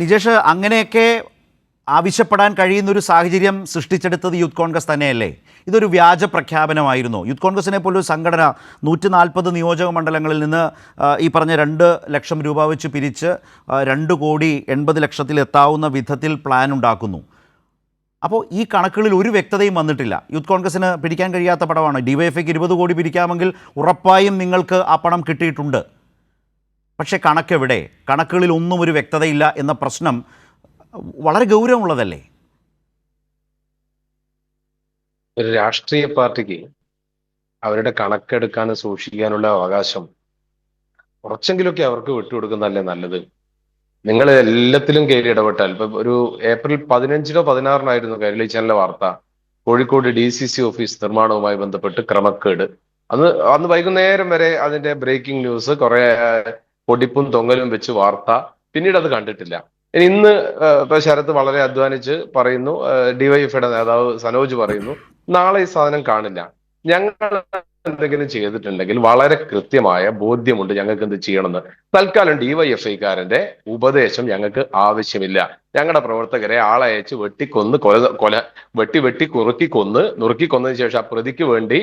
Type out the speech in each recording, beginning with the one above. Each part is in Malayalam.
നിജേഷ് അങ്ങനെയൊക്കെ ആവശ്യപ്പെടാൻ കഴിയുന്നൊരു സാഹചര്യം സൃഷ്ടിച്ചെടുത്തത് യൂത്ത് കോൺഗ്രസ് തന്നെയല്ലേ? ഇതൊരു വ്യാജ പ്രഖ്യാപനമായിരുന്നു. യൂത്ത് കോൺഗ്രസിനെ പോലൊരു സംഘടന നൂറ്റി നാൽപ്പത് നിയോജക മണ്ഡലങ്ങളിൽ നിന്ന് ഈ പറഞ്ഞ രണ്ട് ലക്ഷം രൂപ വെച്ച് പിരിച്ച് രണ്ട് കോടി എൺപത് ലക്ഷത്തിൽ എത്താവുന്ന വിധത്തിൽ പ്ലാൻ ഉണ്ടാക്കുന്നു. അപ്പോൾ ഈ കണക്കുകളിൽ ഒരു വ്യക്തതയും വന്നിട്ടില്ല. യൂത്ത് കോൺഗ്രസിന് പിടിക്കാൻ കഴിയാത്ത പടമാണ്. ഡിവൈഎഫ്ഐക്ക് ഇരുപത് കോടി പിരിക്കാമെങ്കിൽ ഉറപ്പായും നിങ്ങൾക്ക് ആ പണം കിട്ടിയിട്ടുണ്ട്. പക്ഷേ കണക്കെവിടെ? കണക്കുകളിൽ ഒന്നും ഒരു വ്യക്തതയില്ല എന്ന പ്രശ്നം വളരെ ഗൗരവമുള്ളതല്ലേ? ഒരു രാഷ്ട്രീയ പാർട്ടിക്ക് അവരുടെ കണക്കെടുക്കാനും സൂക്ഷിക്കാനുള്ള അവകാശം കുറച്ചെങ്കിലുമൊക്കെ അവർക്ക് വിട്ടുകൊടുക്കുന്നതല്ലേ നല്ലത്? നിങ്ങൾ എല്ലാത്തിലും കയറി ഇടപെട്ടാൽ ഇപ്പൊ ഒരു ഏപ്രിൽ പതിനഞ്ചിനോ പതിനാറിനായിരുന്നു കൈരളി ചാനലിലെ വാർത്ത. Kozhikode D C C office നിർമ്മാണവുമായി ബന്ധപ്പെട്ട് ക്രമക്കേട്. അന്ന് അന്ന് വൈകുന്നേരം വരെ അതിന്റെ ബ്രേക്കിംഗ് ന്യൂസ് കുറെ പൊടിപ്പും തൊങ്ങലും വെച്ച് വാർത്ത. പിന്നീട് അത് കണ്ടിട്ടില്ല. ഇനി ഇന്ന് ശരത് ഇപ്പൊ ശരത്ത് വളരെ അധ്വാനിച്ച് പറയുന്നു. ഡിവൈഎഫ്ഐയുടെ നേതാവ് സനോജ് പറയുന്നു നാളെ ഈ സാധനം കാണില്ല. ഞങ്ങൾ എന്തെങ്കിലും ചെയ്തിട്ടുണ്ടെങ്കിൽ വളരെ കൃത്യമായ ബോധ്യമുണ്ട് ഞങ്ങൾക്ക് എന്ത് ചെയ്യണമെന്ന്. തൽക്കാലം ഡിവൈഎഫ്ഐക്കാരന്റെ ഉപദേശം ഞങ്ങൾക്ക് ആവശ്യമില്ല. ഞങ്ങളുടെ പ്രവർത്തകരെ ആളയച്ച് വെട്ടിക്കൊന്ന് കൊല കൊല വെട്ടി വെട്ടി കുറുക്കി കൊന്ന് നുറുക്കി കൊന്നതിന് ശേഷം ആ പ്രതിക്ക് വേണ്ടി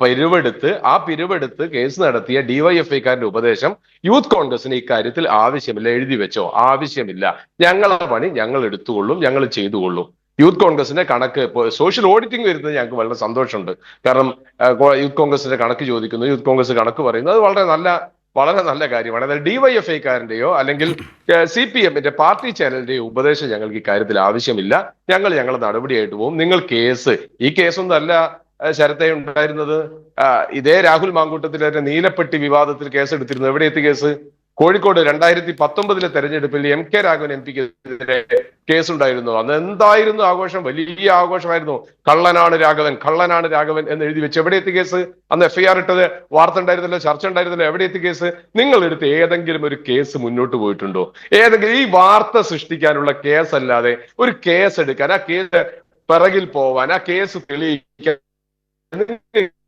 പിരിവെടുത്ത് ആ പിരിവെടുത്ത് കേസ് നടത്തിയ ഡിവൈഎഫ്ഐക്കാരന്റെ ഉപദേശം യൂത്ത് കോൺഗ്രസിന് ഇക്കാര്യത്തിൽ ആവശ്യമില്ല എഴുതി വെച്ചോ ആവശ്യമില്ല. ഞങ്ങളുടെ പണി ഞങ്ങൾ എടുത്തുകൊള്ളും ഞങ്ങൾ ചെയ്തുകൊള്ളും. യൂത്ത് കോൺഗ്രസിന്റെ കണക്ക് സോഷ്യൽ ഓഡിറ്റിംഗ് വരുന്നത് ഞങ്ങൾക്ക് വളരെ സന്തോഷമുണ്ട്. കാരണം യൂത്ത് കോൺഗ്രസിന്റെ കണക്ക് ചോദിക്കുന്നു യൂത്ത് കോൺഗ്രസ് കണക്ക് പറയുന്നു. അത് വളരെ നല്ല വളരെ നല്ല കാര്യമാണ്. അതായത് ഡിവൈഎഫ്ഐക്കാരന്റെയോ അല്ലെങ്കിൽ സി പി എമ്മിന്റെ പാർട്ടി ചാനലിന്റെയോ ഉപദേശം ഞങ്ങൾക്ക് ഇക്കാര്യത്തിൽ ആവശ്യമില്ല. ഞങ്ങൾ ഞങ്ങളുടെ നടപടിയായിട്ട് പോകും. നിങ്ങൾ കേസ് ഈ കേസൊന്നും അല്ല ആ, ശരത്തെ ഉണ്ടായിരുന്നത്? ഇതേ രാഹുൽ മാങ്കൂട്ടത്തിലെ നീലപ്പെട്ടി വിവാദത്തിൽ കേസ് എടുത്തിരുന്നു എവിടെ എത്തി കേസ്? കോഴിക്കോട് രണ്ടായിരത്തി പത്തൊമ്പതിലെ തെരഞ്ഞെടുപ്പിൽ എം കെ രാഘവൻ എം പിക്കെതിരെ കേസുണ്ടായിരുന്നു. അന്ന് എന്തായിരുന്നു ആഘോഷം? വലിയ ആഘോഷമായിരുന്നു. കള്ളനാണ് രാഘവൻ കള്ളനാണ് രാഘവൻ എന്ന് എഴുതി വെച്ച് എവിടെ എത്തി കേസ്? അന്ന് എഫ്ഐആർ ഇട്ടത് വാർത്ത ഉണ്ടായിരുന്നല്ലോ ചർച്ച ഉണ്ടായിരുന്നല്ലോ. എവിടെ എത്തി കേസ്? നിങ്ങൾ എടുത്ത് ഏതെങ്കിലും ഒരു കേസ് മുന്നോട്ട് പോയിട്ടുണ്ടോ? ഏതെങ്കിലും ഈ വാർത്ത സൃഷ്ടിക്കാനുള്ള കേസ് അല്ലാതെ ഒരു കേസ് എടുക്കാൻ ആ കേസ് പിറകിൽ പോവാൻ ആ കേസ് തെളിയിക്കാൻ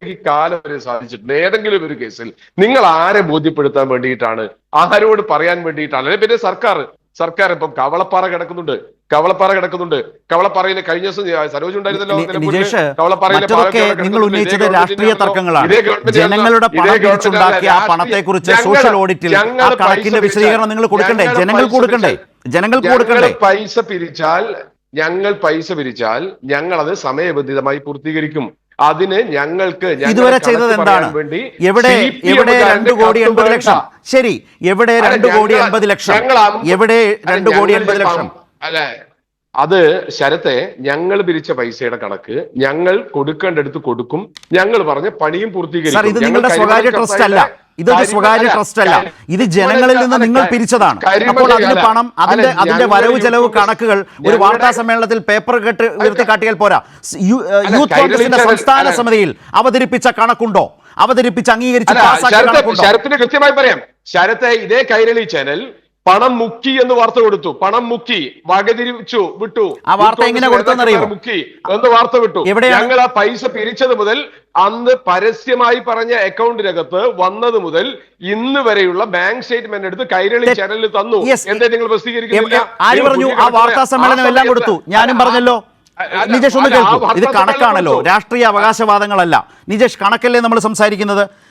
ഈ കാലം വരെ സാധിച്ചിട്ടുണ്ട്. ഏതെങ്കിലും ഒരു കേസിൽ നിങ്ങൾ ആരെ ബോധ്യപ്പെടുത്താൻ വേണ്ടിയിട്ടാണ്? ആരോട് പറയാൻ വേണ്ടിയിട്ടാണ്? അല്ലെങ്കിൽ പിന്നെ സർക്കാർ? സർക്കാർ ഇപ്പം കവളപ്പാറ കിടക്കുന്നുണ്ട്. കവളപ്പാറ കിടക്കുന്നുണ്ട്. കവളപ്പാറയിൽ കഴിഞ്ഞ ദിവസം സരോജ് ഉണ്ടായിരുന്നല്ലോ കവളപ്പാറയിലെ നിങ്ങൾ കിടക്കുന്നുണ്ട്. ഉന്നയിച്ചത് രാഷ്ട്രീയ തർക്കങ്ങളാണ്. ജനങ്ങളുടെ ആ രാഷ്ട്രീയ- പണത്തെ കുറിച്ച് സോഷ്യൽ ഓഡിറ്റിൽ കണക്കിന്റെ വിശദീകരണം നിങ്ങൾ കൊടുക്കണ്ടേ? ജനങ്ങൾ കൊടുക്കണ്ടേ? ജനങ്ങൾ കൊടുക്കണ്ടേ? പൈസ പിരിച്ചാൽ ഞങ്ങൾ പൈസ പിരിച്ചാൽ ഞങ്ങൾ അത് സമയബന്ധിതമായി പൂർത്തീകരിക്കും. അതിന് ഞങ്ങൾക്ക് ഇതുവരെ ചെയ്തത് എന്താണ്? എവിടെ എവിടെ രണ്ട് കോടി എൺപത്. ലക്ഷം? ശരി എവിടെ രണ്ട് കോടി എൺപത് ലക്ഷം? എവിടെ രണ്ട് കോടി എൺപത് ലക്ഷം? അല്ലെ അത് ശരത്തെ ഞങ്ങൾ പിരിച്ച പൈസയുടെ കണക്ക് ഞങ്ങൾ കൊടുക്കേണ്ടടുത്ത് കൊടുക്കും. ഞങ്ങൾ പറഞ്ഞ പണിയും പൂർത്തീകരിക്കും. ഇത് നിങ്ങളുടെ സ്വകാര്യ ട്രസ്റ്റ് അല്ല. ഇതൊരു സ്വകാര്യ ട്രസ്റ്റ് അല്ല. ഇത് ജനങ്ങളിൽ നിന്ന് നിങ്ങൾ പിരിച്ചതാണ്. അപ്പോൾ അതിന് പണം അതിന്റെ അതിന്റെ വരവ് ചെലവ് കണക്കുകൾ ഒരു വാർത്താ സമ്മേളനത്തിൽ പേപ്പർ കെട്ട് ഉയർത്തി കാട്ടിയാൽ പോരാ. യൂത്ത് കോൺഗ്രസിന്റെ സംസ്ഥാന സമിതിയിൽ അവതരിപ്പിച്ച കണക്കുണ്ടോ? അവതരിപ്പിച്ച് അംഗീകരിച്ച് കണക്കുണ്ടോ? ശരത്തിന് കൃത്യമായി പറയാം. ശരത്തെ ഇതേ കൈരളി ചാനൽ പണം മുക്കി എന്ന് വാർത്ത കൊടുത്തു. പണം മുക്കി. വകതിരിച്ചു വിട്ടു. ആ വാർത്ത എങ്ങനെ കൊടുത്തെന്നറിയോ? മുക്കി എന്ന് വാർത്ത വിട്ടു? ഞങ്ങൾ ആ പൈസ പിരിച്ചത് മുതൽ അന്ന് പരസ്യമായി പറഞ്ഞ അക്കൗണ്ടിനകത്ത് വന്നത് മുതൽ ഇന്ന് വരെയുള്ള ബാങ്ക് സ്റ്റേറ്റ്മെന്റ് എടുത്ത് കൈരളി ചാനലിൽ തന്നു. എന്താ നിങ്ങൾ പ്രസിദ്ധീകരിക്കുന്നില്ല ആ വാർത്താ സമ്മേളനം എല്ലാം കൊടുത്തു. ഞാനും പറഞ്ഞല്ലോ. നിജേഷ് ഒന്ന് കേൾക്കൂ. ഇത് കണക്കാണല്ലോ. രാഷ്ട്രീയ അവകാശവാദങ്ങളല്ല. നിജേഷ് കണക്കല്ലേ നമ്മൾ സംസാരിക്കുന്നത്?